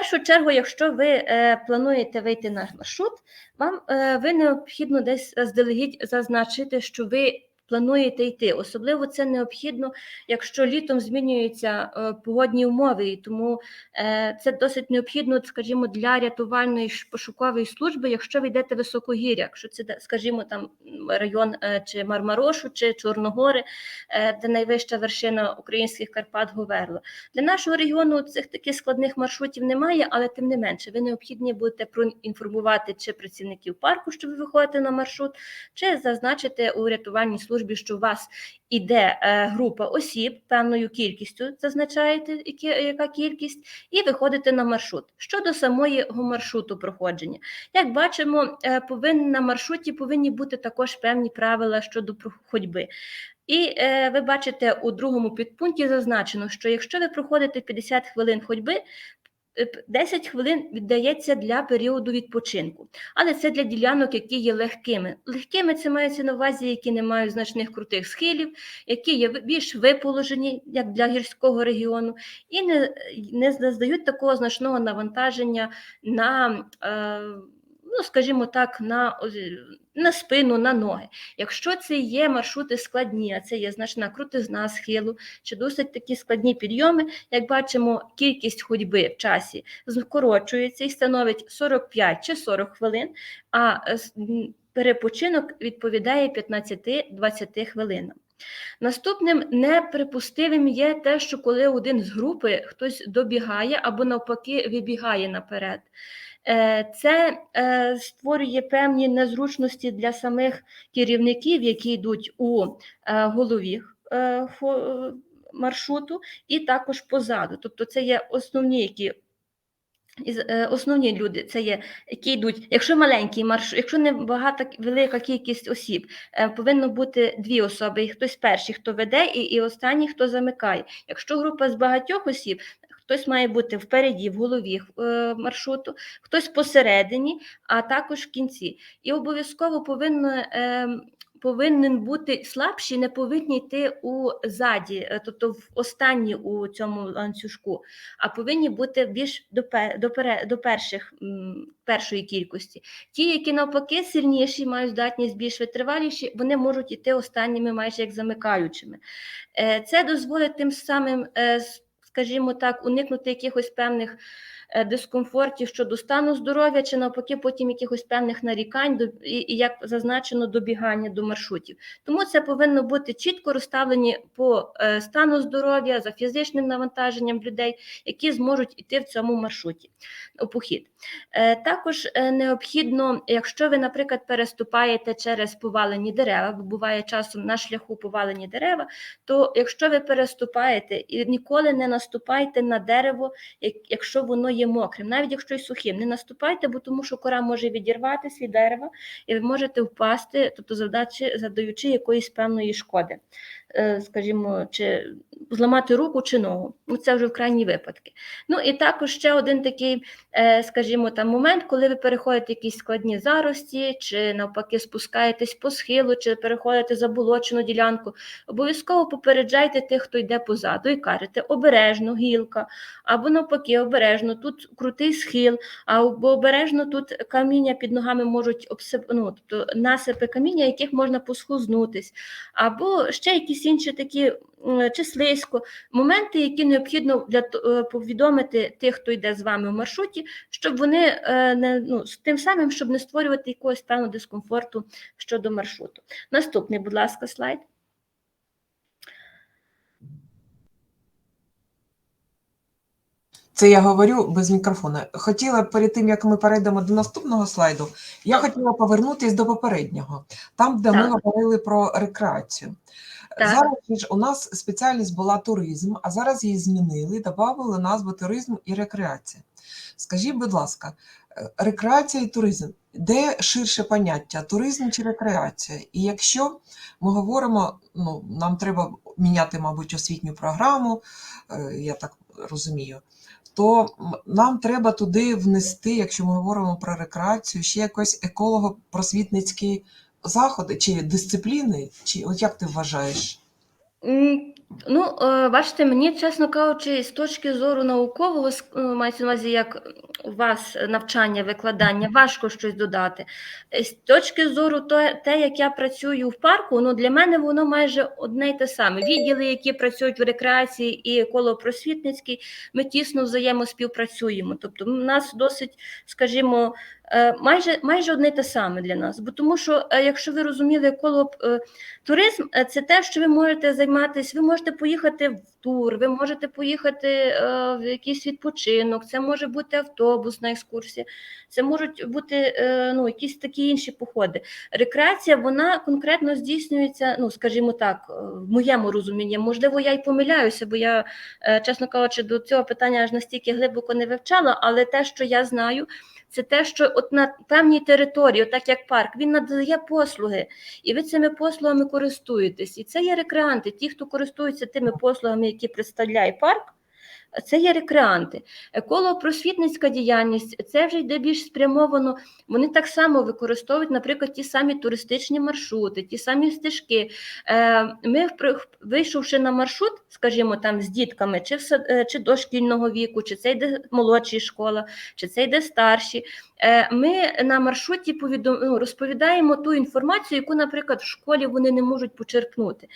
першу чергу, якщо ви е, плануєте вийти на маршрут, вам е, ви необхідно десь заздалегідь зазначити, що ви плануєте йти. Особливо це необхідно, якщо літом змінюються е, погодні умови, і тому е, це досить необхідно, скажімо, для рятувальної пошукової служби, якщо ви йдете високогір'я, якщо це, скажімо, там район е, чи Мармарошу, чи Чорногори, де найвища вершина українських Карпат Говерло. Для нашого регіону цих таких складних маршрутів немає, але тим не менше, ви необхідні будете проінформувати чи працівників парку, що ви виходите на маршрут, чи зазначити у рятувальній службі, що у вас іде е, група осіб певною кількістю, зазначаєте, яка кількість, і виходите на маршрут. Щодо самого маршруту проходження, як бачимо, е, повинні на маршруті повинні бути також певні правила щодо ходьби. І е, ви бачите у другому підпункті зазначено, що якщо ви проходите 50 хвилин ходьби, 10 хвилин віддається для періоду відпочинку. Але це для ділянок, які є легкими. Легкими це мається на увазі, які не мають значних крутих схилів, які є більш виположені, як для гірського регіону, і не, не здають такого значного навантаження на. Е, Ну, скажімо так, на, на спину, на ноги. Якщо це є маршрути складні, а це є значна крутизна схилу чи досить такі складні підйоми, як бачимо, кількість ходьби в часі скорочується і становить 45 чи 40 хвилин, а е, перепочинок відповідає 15-20 хвилинам. Наступним неприпустимим є те, що коли один з групи хтось добігає або навпаки вибігає наперед. Е, Це е, створює певні незручності для самих керівників, які йдуть у е, голові маршруту, і також позаду. Тобто це є основні, які основні люди, це є які йдуть. Якщо маленький маршрут, якщо не багата велика кількість осіб, повинно бути дві особи. І хтось перший, хто веде, і, і останній, хто замикає. Якщо група з багатьох осіб, хтось має бути впереді, в голові е, маршруту, хтось посередині, а також в кінці. І обов'язково повинно. Е, Повинен бути слабший, не повинні йти у заді, е, тобто в останні у цьому ланцюжку а повинні бути більш до, до, до перших, першої кількості. Ті, які навпаки сильніші, мають здатність більш витриваліші, вони можуть іти останніми майже як замикаючими. Це дозволить тим самим, скажімо так, уникнути якихось певних е, дискомфортів щодо стану здоров'я, чи навпаки, потім якихось певних нарікань і, як зазначено добігання до маршрутів. Тому це повинно бути чітко розставлені по е, стану здоров'я за фізичним навантаженням людей, які зможуть іти в цьому маршруті у похід. Е, Також необхідно, якщо ви, наприклад, переступаєте через повалені дерева, бо буває часом на шляху повалені дерева, то якщо ви переступаєте і ніколи не наступайте на дерево, якщо воно є мокрим, навіть якщо й сухим, не наступайте, бо тому що кора може відірватися від дерева, і ви можете впасти, тобто завдачи, завдаючи якоїсь певної шкоди, скажімо, чи зламати руку чи ногу. Ну, це вже в крайні випадки. Ну і також ще один такий, е, скажімо, там момент, коли ви переходите якісь складні зарості, чи навпаки спускаєтесь по схилу, чи переходите заболочену ділянку, обов'язково попереджайте тих, хто йде позаду, і кажете обережно, гілка, або навпаки, обережно, тут крутий схил, або обережно тут каміння під ногами можуть обсип... ну, тобто насипи каміння, яких можна посхознутись, або ще якісь інші такі чи слизько, моменти, які необхідно для е, повідомити тих, хто йде з вами в маршруті, щоб вони е, не ну тим самим, щоб не створювати якогось певного дискомфорту щодо маршруту. Наступний, будь ласка, слайд. Це я говорю без мікрофона. Хотіла перед тим, як ми перейдемо до наступного слайду, я хотіла повернутися до попереднього, там, де ми говорили про рекреацію. Так. Зараз ж у нас спеціальність була туризм, а зараз її змінили, додали назву туризм і рекреація. Скажіть, будь ласка, е, рекреація і туризм, де ширше поняття туризм чи рекреація? І якщо ми говоримо, ну нам треба міняти, мабуть, освітню програму, е, я так розумію то нам треба туди внести, якщо ми говоримо про рекреацію, ще якось еколого-просвітницькі заходи чи дисципліни, чи от як ти вважаєш? Ну, е, бачите, мені, чесно кажучи, з точки зору наукового, е, мається на увазі, як у вас навчання, викладання, важко щось додати. Е, З точки зору те, як я працюю в парку, ну для мене воно майже одне й те саме. Відділи, які працюють в рекреації і колопросвітницькій, ми тісно взаємоспівпрацюємо. Тобто, у нас досить, скажімо, майже, майже одне й те саме для нас. Бо тому що, якщо ви розуміли, коло туризм це те, що ви можете займатися. Ви можете поїхати в тур, ви можете поїхати е, в якийсь відпочинок, це може бути автобусна екскурсія, це можуть бути е, ну, якісь такі інші походи. Рекреація вона конкретно здійснюється, ну скажімо так, е, в моєму розумінні. Можливо, я й помиляюся, бо я, е, чесно кажучи, до цього питання аж настільки глибоко не вивчала, але те, що я знаю. Це те, що от на певній території, так як парк, він надає послуги, і ви цими послугами користуєтесь. І це є рекреанти. Ті, хто користуються тими послугами, які представляє парк, це є рекреанти. Еколого-просвітницька діяльність це вже йде більш спрямовано. Вони так само використовують, наприклад, ті самі туристичні маршрути, ті самі стежки. Е, Ми, вийшовши на маршрут, скажімо, там з дітками, чи е, чи дошкільного віку, чи це йде молодші школа, чи це йде старші. Е, Ми на маршруті ну, розповідаємо ту інформацію, яку, наприклад, в школі вони не можуть почерпнути.